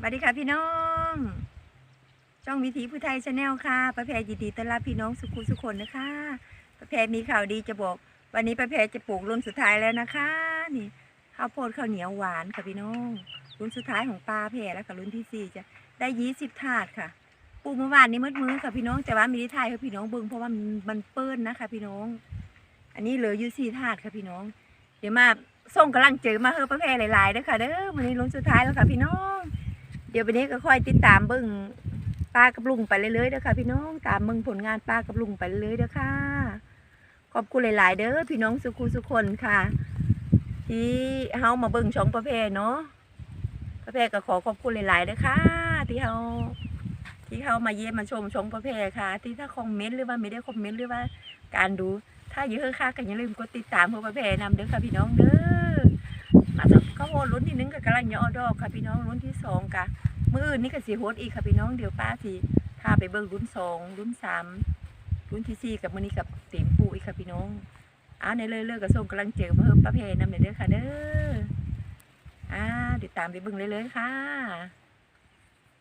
สวัสดีค่ะพี่น้องช่องวิถีผู้ไทยชาแนลค่ะประแพรยินดีต้อนรับพี่น้องสุขุสุขคนนะคะประแพรมีข่าวดีจะบอก วันนี้ประแพรจะปลูกรุ่นสุดท้ายแล้วนะคะนี่ข้าวโพดข้าวเหนียวหวานค่ะพี่น้องรุ่นสุดท้ายของปลาแพรแล้วค่ะรุ่นที่สี่จะได้ยี่สิบถาดค่ะปลูกเมื่อวานนี้มืดมือค่ะพี่น้องแต่ว่ามีที่ไทยค่ะพี่น้องเบิ่งเพราะว่ามันมันเปิ้ลนะคะ พี่น้อง อันนี้เหลืออยู่สี่ถาดค่ะพี่น้อง เดี๋ยวมาส่งกำลังเจอมาเฮอประแพรหลายๆเด้อค่ะเด้อวันนี้รุ่นสุดท้ายแล้วค่ะพี่น้อง เดี๋ยววันนี้ก็ค่อยติดตามเบิ่งป้ากับลุงไปเรื่อยๆเด้อค่ะ พี่น้องตามเบิ่งผลงานป้ากับลุงไปเรื่อยๆเด้อค่ะขอบคุณหลาย ๆ เด้อพี่น้องสุขุสุคนค่ะ ที่เฮามาเบิ่งช่องประเพเนาะประเพก็ขอขอบคุณหลายๆเด้อค่ะ ที่เฮาที่เฮามาเยี่ยมมาชมชงประเพค่ะ ที่ถ้าคอมเมนต์หรือว่าไม่ได้คอมเมนต์หรือว่าการดู ถ้าเยอะค่ะก็อย่าลืมกดติดตามเพื่อประเพนำเด้อค่ะพี่น้องเด้อมาจาก หนึ่งก็กำลังย่อดอกค่ะพี่น้องรุ่นที่สองกะมื่ออื่นนี่ก็สีโฮดอีกค่ะพี่น้องเดี๋ยวป้าสิพาไปเบิ่งรุ่นสองรุ่นสามรุ่นที่สี่กับมือนี้กับเต็มปูอีกค่ะพี่น้องอ้าในเลยเลิกกับส่งกำลังเจอมาเพิ่มป้าเพนำเด้อค่ะเด้ออ่าติดตามไปเบิ่งเลยเลยค่ะ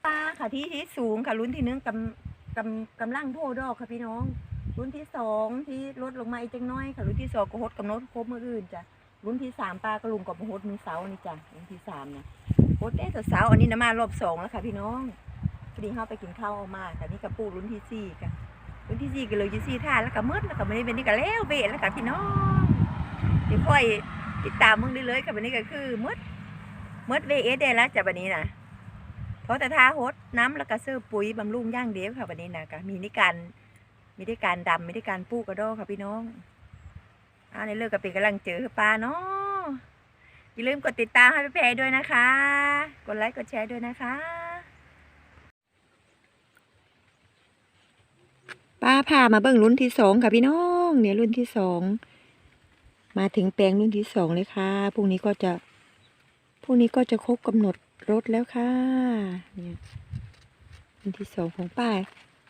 ป้าค่ะที่ที่สูงค่ะรุ่นที่หนึ่งกำกำกำลังโพดอกค่ะพี่น้อง รุ่นที่สองที่ลดลงมาอีกจังน้อยค่ะรุ่นที่สองก็ฮดกำหนดครบมืออื่นจ้ะ รุ่นที่สามป้าก็ลุงกับมาฮดมือเสาร์นี่จ้ะรุ่นที่สามนะโคตรได้สาอันนี้นะมารอบสองแล้วค่ะ พี่น้องพอดีเข้าไปกินข้าวออกมาแต่นี่กับปูรุ่นที่สี่ค่ะรุ่นที่สี่ก็เลยยู่สี่ท่าแล้วก็มืดแล้วก็ไม่ได้เป็นนี่ก็แล้วเบะแล้วค่ะพี่น้องเดี๋ยวค่อยติดตามมึงได้เลยกับวันนี้ก็คือมืดมืดเวเอสได้แล้วจากวันนี้นะเพราะแต่ท่าฮดน้ำแล้วก็เสื้อปุ๋ยบำรุงย่างเดียวค่ะวันนี้นะก็มีนิการมีได้การดำมีได้การปูกระโดอค่ะพี่น้อง อ่าในเลิกก็เป็นกำลังเจอปลาเนาะอย่าลืมกดติดตามให้พี่เพยด้วยนะคะ กดไลค์กดแชร์ด้วยนะคะ ป้าพามาเบิ่งรุ่นที่สองค่ะพี่น้อง เนี่ยรุ่นที่สองมาถึงแปลงรุ่นที่สองเลยค่ะพรุ่งนี้ก็จะพรุ่งนี้ก็จะครบกำหนดรถแล้วค่ะ เนี่ยรุ่นที่สองของป้า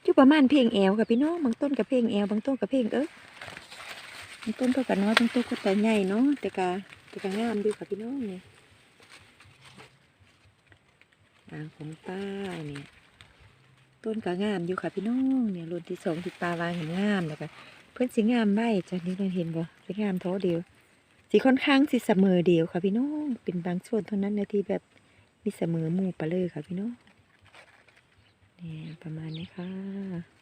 อยู่ประมาณเพลงแอลค่ะพี่น้องบางต้นกับเพลงแอลบางต้นกับเพลงเออ ต้นก็กันน้อยต้นก็แต่ใหญ่เนาะแต่กาแต่ก็งามดีค่ะพี่น้องเนี่ยอ่างของป้าเนี่ยต้นก็งามอยู่ค่ะพี่น้องเนี่ยรุ่นที่สองที่ป้าวางเห็นงามแล้วก็เพื่อนสีงามใบจากนี้เราเห็นบ่สีงามท้อเดียวสีค่อนข้างสีเสมอเดียวค่ะพี่น้องเป็นบางส่วนเท่านั้นนะที่แบบมีเสมอหมู่ไปเลยค่ะพี่น้องเนี่ยประมาณนี้ค่ะ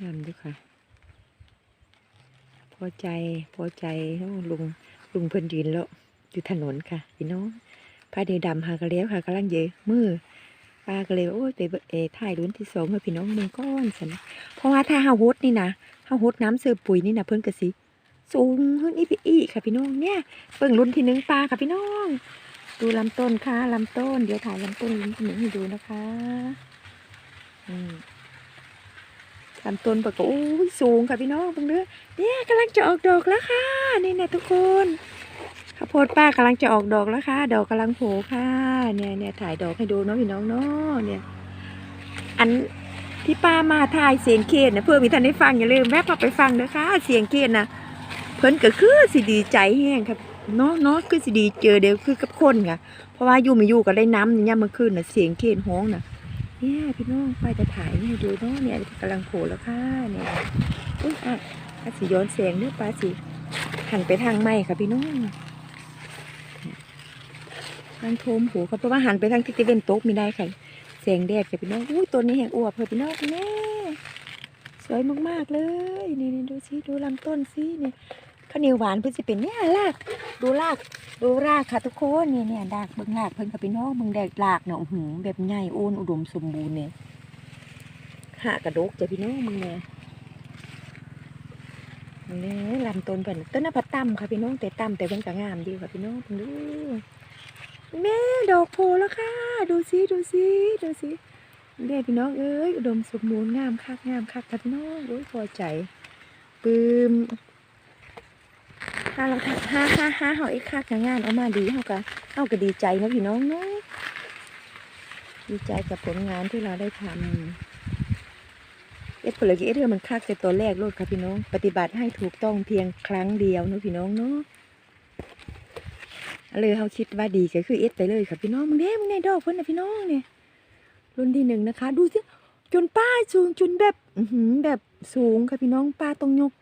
งามอยู่ค่ะ พอใจพอใจลุงลุงเพิ่นยืนแล้วอยู่ถนนค่ะพี่น้องพาเดดำหากระเลี้ยวค่ะกำลังเยอะมือป้าก็เลยโอ้ยไปเอถ่ายรุ่นที่สองมาพี่น้องเมืองก้อนสันเพราะว่าถ้าเฮาฮดนี่นะเฮาฮดน้ำเสือปุ๋ยนี่นะเพิ่นก็สิสูงขึ้นอีกไปอีค่ะพี่น้องเนี่ยเบิ่งรุ่นที่หนึ่งปลาค่ะพี่น้อง ดูลำต้นค่ะลำต้น เดี๋ยวถ่ายลำต้นรุ่นที่หนึ่งให้ดูนะคะ อืม ลำต้นปกก็โอ้ยสูงค่ะพี่น้องเบิ่งเด้อเนี่ยกำลังจะออกดอกแล้วค่ะนี่นะทุกคนข้าวโพดป้ากำลังจะออกดอกแล้วค่ะ ดอกกำลังโผล่ค่ะ เนี่ยเนี่ยถ่ายดอกให้ดูเนาะพี่น้องเนาะเนี่ย อันที่ป้ามาถ่ายเสียงเคนนะเพื่อมีท่านได้ฟังอย่าลืมแวะเข้าไปฟังเด้อค่ะเสียงเคนนะเพิ่นก็คือสิดีใจแห้งครับเนาะเนาะคือสิดีเจอเดี๋ยวคือกับคนค่ะเพราะว่าอยู่ไม่อยู่ก็ได้น้ำเนี่ยามเมื่อคืนน่ะเสียงเคนฮ้องน่ะ เนี่ยพี่น้องไปจะถ่ายให้ดูเนาะเนี่ยกำลังโผล่แล้วค่ะเนี่ยอุ้ยอะปลาสีย้อนแสงเนื้อปลาสีหันไปทางไม้ค่ะพี่น้องทางโทมหูค่ะเพราะว่าหันไปทางทิศตะวันตกไม่ได้ค่ะแสงแดดค่ะพี่น้องอู้ยตัวนี้แห่งอวบค่ะพี่น้องแน่สวยมากๆเลยนี่นี่ดูสิดูลำต้นสิเนี่ย ข้าวเหนียวหวานเพิ่นสิเป็นเนี่ยรากดูรากดูรากค่ะทุกคนเนี่ยเนี่ยดากเบิ่งรากเพิ่นค่ะพี่น้องเบิ่งแดกรากเนาะหือแบบใหญ่โอนอุดมสมบูรณ์เนี่ยหากระดกจ้ะพี่น้องมึงเนี่ยนี่ลำต้นเพิ่นต้นน่ะพัดต่ำค่ะพี่น้องแต่ต่ำแต่เพิ่นก็งามดีค่ะพี่น้องเพิ่นดูแม่ดอกโพแล้วค่ะ ดูสิดูสิดูสิเด้พี่น้องเอ้ยอุดมสมบูรณ์งามคักงามคักค่ะพี่น้องโอ้ยพอใจปลื้ม ถ้าเราถ้าห้าห้าห้าเฮาอีกคักงานเอามาดีเฮาก็เฮาก็ดีใจนะพี่น้องเนาะดีใจกับผลงานที่เราได้ทำเอ็ดผลกิเอ็ดเธอมันคักแต่ตัวแรกโลดค่ะพี่น้อง ปฏิบัติให้ถูกต้องเพียงครั้งเดียวนะพี่น้องเนาะเลยเขาคิดว่าดีก็คือเอ็ดไปเลยค่ะพี่น้องมึงเด้มึงในดอกเพิ่นนะพี่น้องเนี่ยรุ่นที่หนึ่งนะคะ ดูสิจนป้าสูงจนแบบอืแบบสูงค่ะพี่น้องป้าต้องยก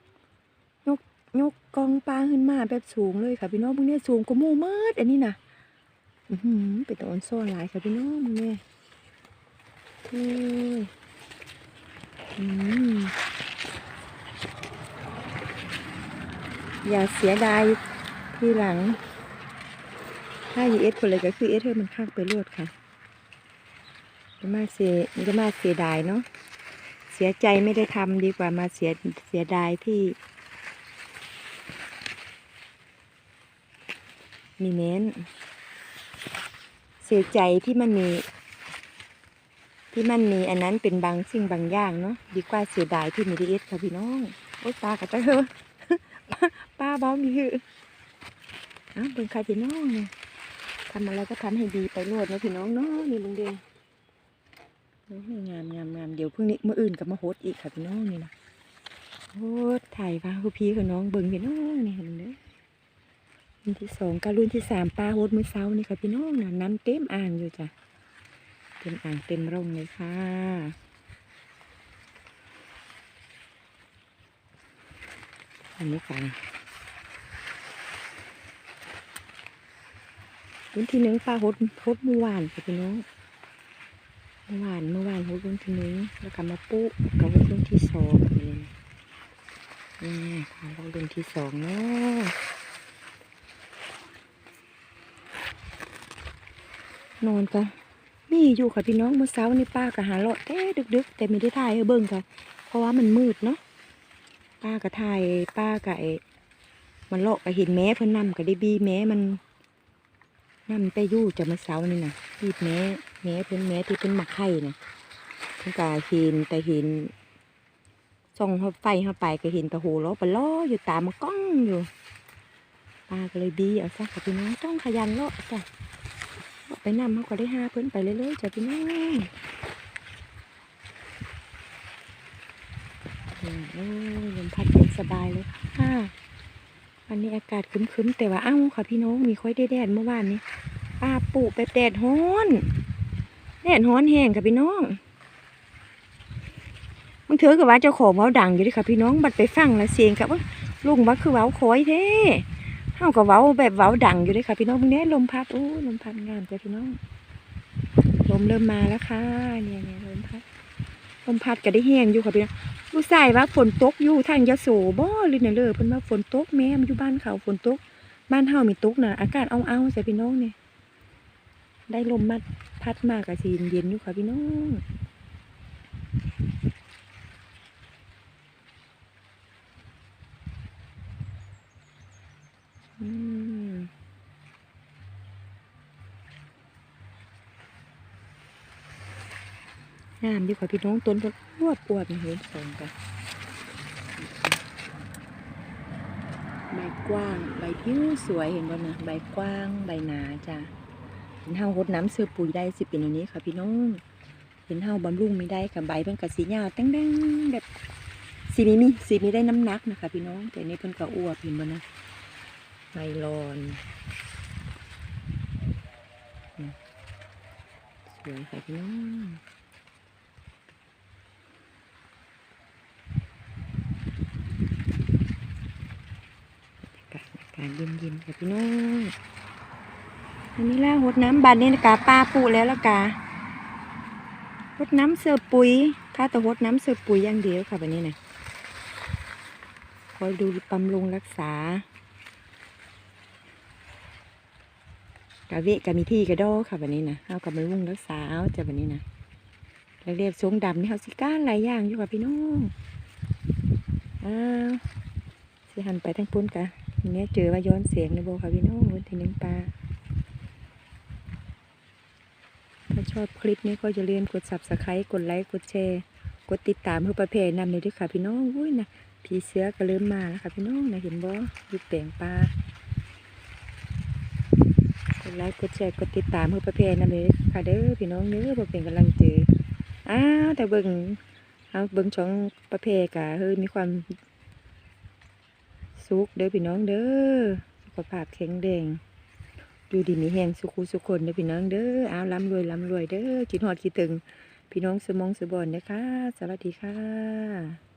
ยกกองปลาขึ้นมาแบบสูงเลยค่ะพี่น้องมึงเนี่ยสูงกว่าหมู่เมิดอันนี้นะอือหือเป็นตอนซ่อนหลายค่ะพี่น้องมึงเนี่ยเฮ้ยอืมอย่าเสียดายทีหลัง ถ้าอยีเอสคนเลยก็คือเอสเธอมันคักไปรวดค่ะจะมาเสียจะมาเสียดายเนาะเสียใจไม่ได้ทำดีกว่ามาเสียเสียดายที่ มีเน้น เสียใจที่มันมี ที่มันมีอันนั้นเป็นบางสิ่งบางอย่างเนาะดีกว่าเสียดายที่มีดีเอสค่ะพี่น้องโอ๊ยปลากับตะเฮอป้าบ้ามีคืออ้าวเป็นใครพี่น้องเนี่ยทำอะไรก็ทำให้ดีไปโลดนะพี่น้องเนาะนี่ลุงเดงโอ้ยงามงามงามเดี๋ยวพรุ่งนี้เมื่ออื่นก็มาโฮสต์อีกค่ะพี่น้องนี่นะโฮสต์ถ่ายว่าคือพี่คือน้องเบิ่งพี่น้องนี่เห็นเด้อ รุ่นที่สองกับรุ่นที่สามปลาโฮสต์มื้อเช้านี่ค่ะพี่น้องนะน้ำเต็มอ่างอยู่จ้ะเต็มอ่างเต็มร่องเลยค่ะอันนี้ค่ะรุ่นที่หนึ่งปลาโฮดโฮดเมื่อวานค่ะพี่น้องเมื่อวานเมื่อวานโฮดรุ่นที่หนึ่งแล้วก็มาปุ๊กับรุ่นที่สองนี่นี่ค่ะเรารุ่นที่สองเนาะ นอนกันนี่อยู่ค่ะพี่น้องเมื่อเช้านี่ป้าก็หาเลาะแต่ดึก ๆ แต่ไม่ได้ถ่ายให้เบิ่งค่ะ เพราะว่ามันมืดเนาะป้าก็ถ่ายป้าก็ไอ้มันเลาะก็เห็นแม้เพิ่นนำก็ได้บีแม้มันน้ำไปยู่จะมาเสานี่นะรีบแม้แม้เพิ่นแม้ที่เป็นหมักไข่นะเพิ่นก็เห็นแต่เห็นส่องไฟเข้าไปก็เห็นแตะโหล้อปลาล้ออยู่ตามมากล้องอยู่ป้าก็เลยบีเอาซะค่ะพี่น้องต้องขยันเลาะจ้ะ ไปนำเขาก็ได้ห้าเพิ่นไปเรื่อยๆจ้ะพี่น้องโอ้ยลมพัดเย็นสบายเลยค่ะวันนี้อากาศคึ้มๆแต่ว่าอ้าวค่ะพี่น้องมีค่อยได้แดดเมื่อวานนี้ป้าปลูกแบบแดดฮ้อนแดดฮ้อนแห้งค่ะพี่น้องมันเถือกับว่าเจ้าของเว้าดังอยู่ดิค่ะพี่น้องบัดไปฟังแล้วเสียงกับว่าลุงว่าคือเว้าคอยเท่ เฮากับเว้าแบบเว้าดังอยู่เดิค่ะ พี่น้องพวกนี้ลมพัดโอ้ลมพัดงามจ้ะพี่น้อง ลมเริ่มมาแล้วค่ะ เนี่ยเนี่ยลมพัด ลมพัดก็ได้แห้งอยู่ค่ะพี่น้องลูกชายว่าฝนตกอยู่ทางยะโสบ่หรือเนี่ยเลยเพิ่นว่าฝนตกแม่มอยู่บ้านเขาฝนตก บ้านเฮามีตกน่ะอากาศเอาๆใส่พี่น้องเนี่ยได้ลมมัดพัดมากะสิเย็นอยู่ค่ะพี่น้องอืม งามดีกว่าพี่น้องต้นก็รวดปวดเห็นสองกันใบกว้าง ใบผิวสวยเห็นบ่นะใบกว้างใบหนาจ้ะเห็นเฮาหดน้ำเสือปุ๋ยได้สิเป็นอันนี้ค่ะพี่น้องเห็นเฮาบำรุงไม่ได้ค่ะใบเป็นกระสียาวแดงๆแบบสีมีมีสีมีได้น้ำหนักนะคะ พี่น้องแต่นี่เพิ่นก็อ้วกเห็นบ่นะ ใบรอนสวยค่ะพี่น้องกาศอากาศเย็นๆค่ะพี่น้องอันนี้ล่าหดน้ำบานนี่นะกาปลาปูแล้วละกาหดน้ำเสือปุ๋ยถ้าแต่หดน้ำเสือปุ๋ยอย่างเดียวค่ะแบบนี้นะคอยดูบำรุงรักษา กะเวกะมีที่กระโดค่ะแบบนี้นะเอากับบำรุงรักษาเจะแบบนี้นะแล้วเรียบสูงดำนี่เขาสิก้านหลายอย่างอยู่ค่ะพี่น้องอ้าวสิหันไปทั้งปุ้นกะทีนี้เจอว่าย้อนเสียงในโบค่ะพี่น้องวันที่หนึ่งปลาถ้าชอบคลิปนี้ก็อย่าลืมกด subscribe กดไลค์กดแชร์กดติดตามเพื่อประเพณนำเลยด้วยค่ะพี่น้องอุ้ยนะผีเสือก็เริ่มมาแล้วค่ะพี่น้องนะเห็นบ่ยุดแปลงปลา ไลค์กดแชร์กดติดตามเพื่อประเพณนำเลยค่ะเด้อพี่น้องเด้อบ่เป็นกำลังใจอ้าวแต่เบิ่งเอาเบิ่งช่องประเพกะเฮ้ยมีความสุขเด้อพี่น้องเด้อสุขภาพแข็งแรงอยู่ดีมีแหงสุขุสุคนเด้อพี่น้องเด้อเอาล้ำรวยล้ำรวยเด้อกินฮอดคิดถึง พี่น้องสมองสบอนนะคะ สวัสดีค่ะ